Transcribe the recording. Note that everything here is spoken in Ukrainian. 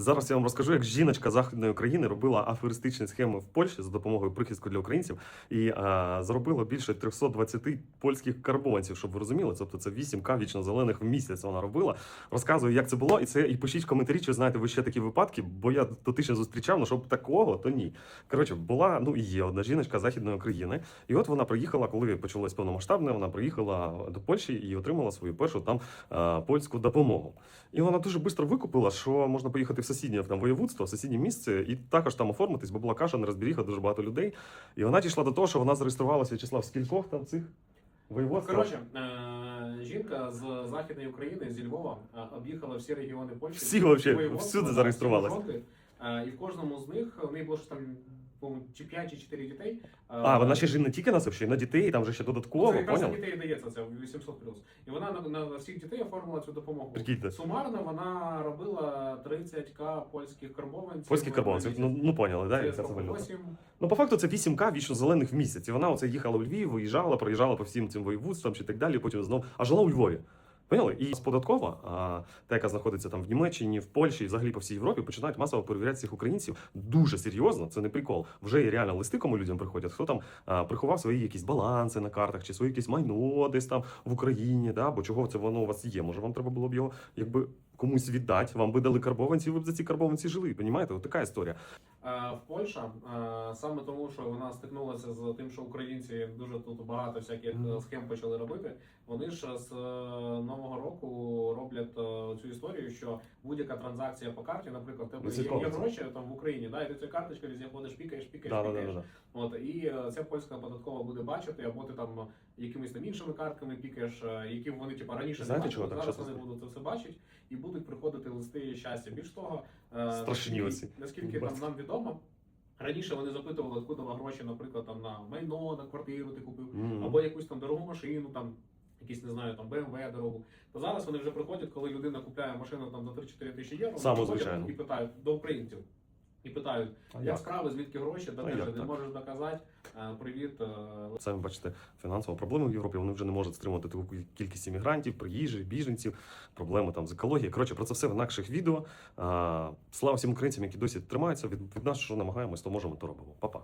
Зараз я вам розкажу, як жіночка західної України робила аферистичні схеми в Польщі за допомогою прихистку для українців і а, заробила більше 320 польських карбованців, щоб ви розуміли. Тобто це 8К вічно зелених в місяць вона робила. Розказую, як це було, і це і пишіть в коментарі, чи знаєте ви ще такі випадки, бо я дотично зустрічав, ну щоб такого, то ні. Коротше, була ну і є одна жіночка західної України, і от вона приїхала, коли почалось повномасштабне. Вона приїхала до Польщі і отримала свою першу там а, польську допомогу. І вона дуже швидко викупила, що можна поїхати в сусіднє там воєводство, в сусіднє місце, і також там оформитись, бо була каша, не розберіга, дуже багато людей. І вона дійшла до того, що вона зареєструвалася В'ячеслав, в скількох там цих воєводств. Коротше, е, жінка з західної України, зі Львова, е, об'їхала всі регіони Польщі. Всі вообще, всюди жовти. Е, І в кожному з них в неї було ж там по-моєму, чи 5 чи 4 дітей. Е, А, вона ще ж не тільки на це, ще й на дітей, там же ще додатково, це якраз на поняв? дітей дається, це 800 І вона на, на всіх дітей оформила цю допомогу. Прикиньте. Сумарно вона робила 30к польських карбованців. Польські на карбованці, ну, ну поняли, да, Це яка це валюта. Ну, по факту, це 8К вічно зелених в місяць. І вона оце їхала у Львів, виїжджала, проїжджала по всім цим воєводствам чи так далі, потім знову, а жила у Львові. Поняли? І податкова, а, та, яка знаходиться там в Німеччині, в Польщі і взагалі по всій Європі, починають масово перевіряти цих українців дуже серйозно. Це не прикол. Вже і реально листи кому людям приходять. Хто там а, приховав свої якісь баланси на картах, чи свої якісь майно десь там в Україні, да? бо чого це воно у вас є? Може, вам треба було б його якби комусь віддати, вам би дали карбованці, ви б за ці карбованці жили. Понімаєте? От така історія. Е, В Польща е, саме тому, що вона стикнулася з тим, що українці дуже тут багато всяких е, схем почали робити. Вони ж з нового року цю історію, що будь-яка транзакція по карті, наприклад, в тебе є, є гроші там в Україні, да, і ти цю карточку ходиш, пікаєш, пікаєш, Да, пікаєш. да, да. От і е, ця польська податкова буде бачити, або ти там якимись там іншими картками пікаєш, е, які вони типу раніше Знаєте, не бачили, зараз вони будуть це все бачити і будуть приходити листи щастя. Більш того, е, Страшні наскільки- наскільки там нам відомо. Раніше вони запитували, откуда гроші, наприклад, там на майно, на квартиру ти купив, Мгм. або якусь там дорогу машину, там якісь не знаю, там BMW дорогу. То зараз вони вже приходять, коли людина купляє машину там за 3-4 тисячі євро, приходять звичайно. і питають до українців. І питають, як як? справи, звідки гроші, де ти не можеш доказати. Е, Привіт, е, Самі бачите, фінансова проблема в Європі. Вони вже не можуть стримувати таку кількість іммігрантів, приїжджих, біженців, проблеми там з екологією. Коротше, про це все в інакших відео. Слава всім українцям, які досі тримаються. Від, від нас, що намагаємось, то можемо, то робимо. Па-па.